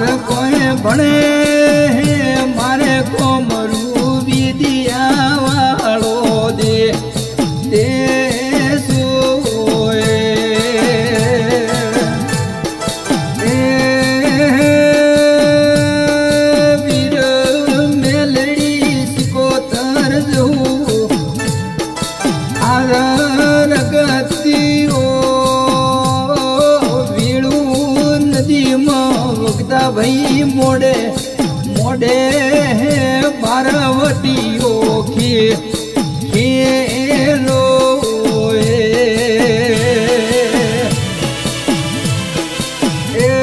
માન કોઈ ભણે મારે કોમરું વિદ્યા વાળો દે દે ગતિઓ વીણું નદીમાં ગોતા ભાઈ મોડે મોડે પાર્વતી ઓખી ખેરો એ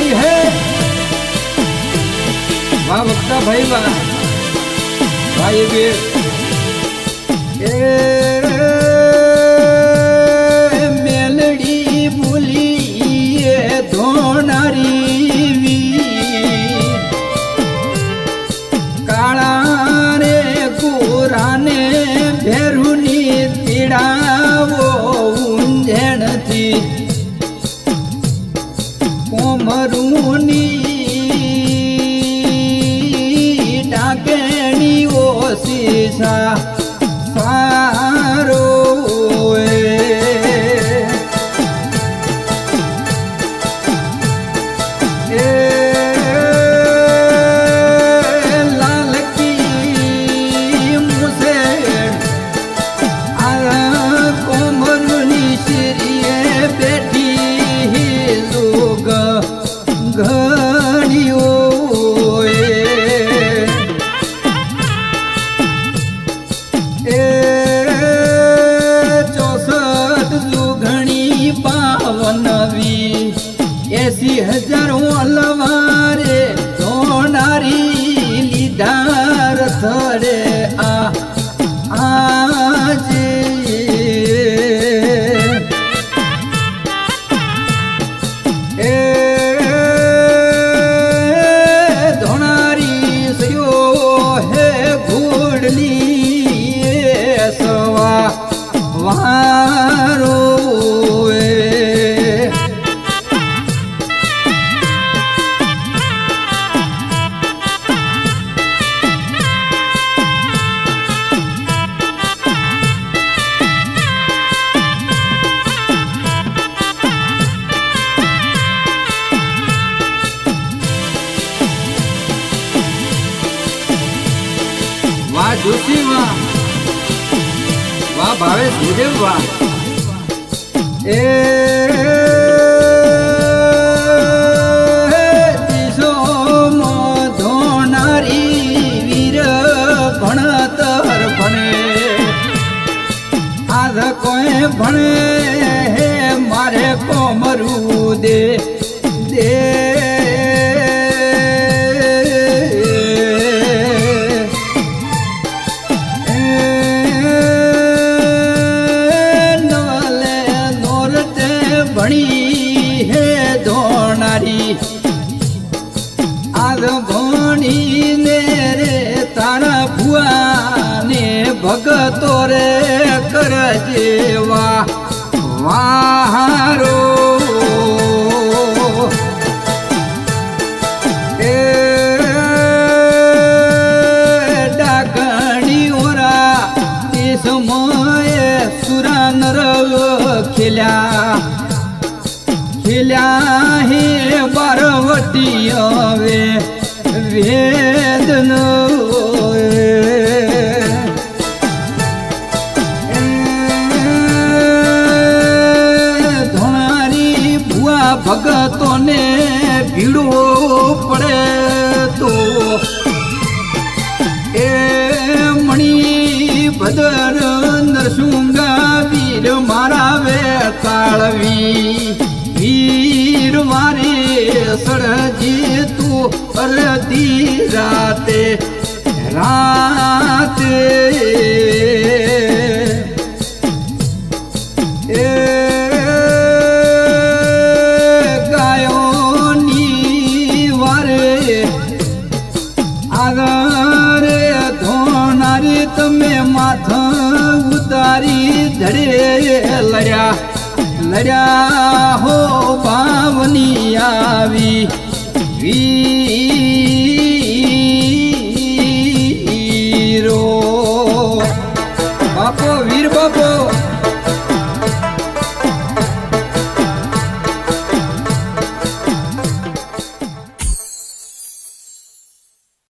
ભાઈ હે વાહ વક્તા ભાઈ વાહ ભાઈ બે એ મેલડી ભૂલી એ ધોનારી વી કાળા રે વારો વાહ જોશી વાહ વાહ ભાવેશ ભુદેવ વાહ. એ કોઈ ભણે મારે કોમરું દે દે ભગતો રે કરજેવા વાહારો. ખેલ્યા. ખેલ્યા હે બારવટી હવે વેદન ભદર નરસુંગા વીર મારા વે તાળવી વીર મારે સળજી તું અરધી રાતે. રાતે તમે માથું ઉતારી ધડે લડ્યા લડ્યા હો ભાવની આવી. વી